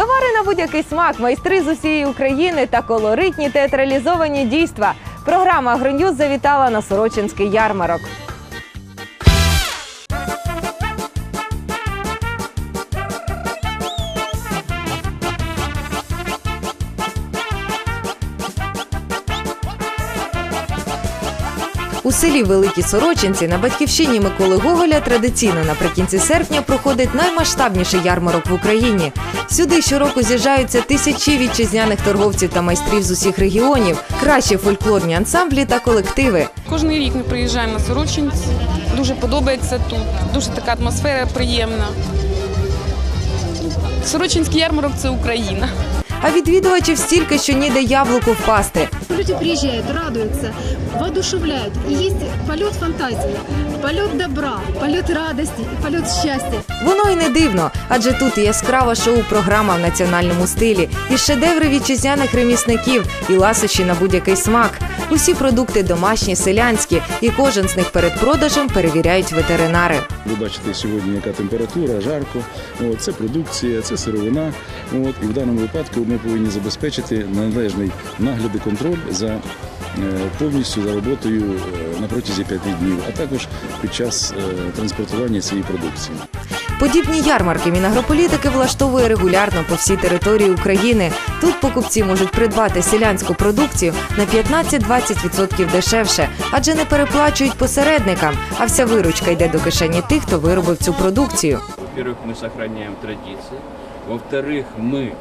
Товари на будь-який смак, майстри з усієї України та колоритні театралізовані дійства. Програма «Агроньюз» завітала на Сорочинський ярмарок. У селі Великі Сорочинці на батьківщині Миколи Гоголя традиційно наприкінці серпня проходить наймасштабніший ярмарок в Україні. Сюди щороку з'їжджаються тисячі вітчизняних торговців та майстрів з усіх регіонів, кращі фольклорні ансамблі та колективи. Кожний рік ми приїжджаємо на Сорочинці. Дуже подобається тут. Дуже така атмосфера приємна. Сорочинський ярмарок це Україна. А відвідувачів стільки, що ніде яблуку впасти. Люди приезжают, радуются, воодушевляют. И есть полет фантазии, полет добра, полет радости и полет счастья. Воно й не дивно, адже тут і яскрава шоу-програма в національному стилі, і шедеври вітчизняних ремісників, і ласощі на будь-який смак. Усі продукти домашні, селянські, і кожен з них перед продажем перевіряють ветеринари. Ви бачите сьогодні, яка температура, жарко. От, це продукція, це сировина. От, і в даному випадку ми повинні забезпечити належний нагляд і контроль за е, повністю за роботою е, на протязі п'яти днів, а також під час е, транспортування цієї продукції. Подібні ярмарки мінагрополітики влаштовує регулярно по всій території України. Тут покупці можуть придбати селянську продукцію на 15-20% дешевше, адже не переплачують посередникам, а вся виручка йде до кишені тих, хто виробив цю продукцію. Во-первых, мы сохраняем традиции. Во-вторых, мы э,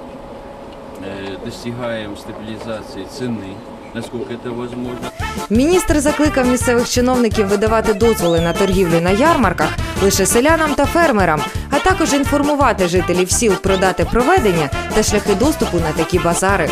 достигаем стабилизации цены, насколько это возможно. Міністр закликав місцевих чиновників видавати дозволи на торгівлю на ярмарках лише селянам та фермерам, а також інформувати жителів сіл про дати проведення та шляхи доступу на такі базари.